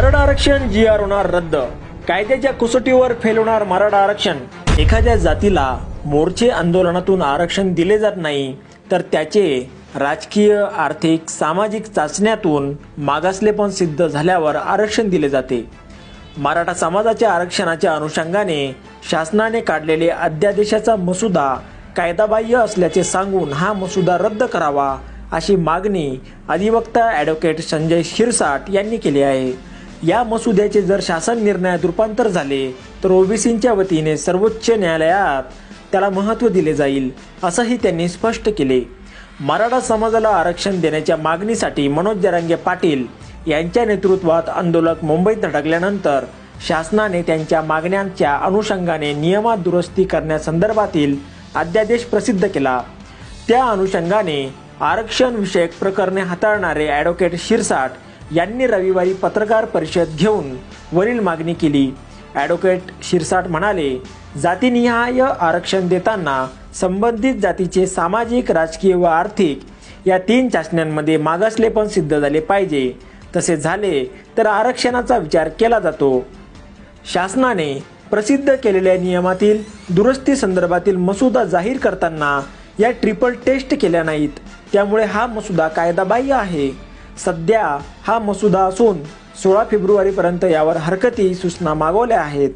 मराठा आरक्षण जी आर होणार रद्द. कायद्याच्या कुसटीवर फेल होणार मराठा आरक्षण. एखाद्या जातीला मोर्चे आंदोलनातून आरक्षण दिले जात नाही तर त्याचे राजकीय आर्थिक सामाजिक चाचण्यातून मागासलेपण सिद्ध झाल्यावर आरक्षण दिले जाते. मराठा समाजाच्या आरक्षणाच्या अनुषंगाने शासनाने काढलेले अध्यादेशाचा मसुदा कायदाबाह्य असल्याचे सांगून हा मसुदा रद्द करावा अशी मागणी अधिवक्ता ॲडव्होकेट संजय शिरसाट यांनी केली आहे. या मसुद्याचे जर शासन निर्णयात रूपांतर झाले तर ओबीसींच्या वतीने सर्वोच्च न्यायालयात त्याला महत्त्व दिले जाईल असंही त्यांनी स्पष्ट केले. मराठा समाजाला आरक्षण देण्याच्या मागणीसाठी मनोज जरांगे पाटील यांच्या नेतृत्वात आंदोलक मुंबईत धडकल्यानंतर शासनाने त्यांच्या मागण्यांच्या अनुषंगाने नियमात दुरुस्ती करण्यासंदर्भातील अध्यादेश प्रसिद्ध केला. त्या अनुषंगाने आरक्षण विषयक प्रकरणे हाताळणारे ॲडव्होकेट शिरसाट यांनी रविवारी पत्रकार परिषद घेऊन वरील मागणी केली. ॲडव्होकेट शिरसाट म्हणाले जातीनिहाय आरक्षण देताना संबंधित जातीचे सामाजिक राजकीय व आर्थिक या तीन चाचण्यांमध्ये मागासलेपण सिद्ध झाले पाहिजे. तसे झाले तर आरक्षणाचा विचार केला जातो. शासनाने प्रसिद्ध केलेल्या नियमातील दुरुस्ती संदर्भातील मसुदा जाहीर करताना या ट्रिपल टेस्ट केल्या नाहीत. त्यामुळे हा मसुदा कायदाबाह्य आहे. सध्या हा मसुदा असून सोळा फेब्रुवारीपर्यंत यावर हरकती सूचना मागवल्या आहेत.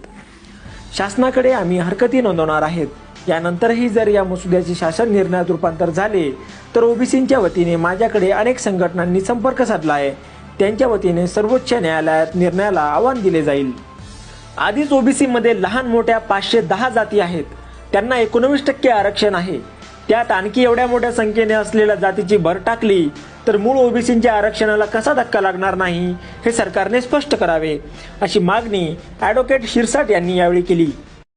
शासनाकडे आम्ही हरकती नोंदवणार आहेत. यानंतरही जर या मसुद्याचे शासन निर्णयात रूपांतर झाले तर ओबीसींच्या वतीने माझ्याकडे अनेक संघटनांनी संपर्क साधला आहे. त्यांच्या वतीने सर्वोच्च न्यायालयात निर्णयाला आव्हान दिले जाईल. आधीच ओबीसीमध्ये लहान मोठ्या पाचशे दहा जाती आहेत. त्यांना एकोणवीस टक्के आरक्षण आहे. त्यात आणखी एवढ्या मोठ्या संख्येने असलेल्या जातीची भर टाकली तर मूळ ओबीसींच्या आरक्षणाला कसा धक्का लागणार नाही हे सरकारने स्पष्ट करावे अशी मागणी ॲडव्होकेट शिरसाट यांनी यावेळी केली.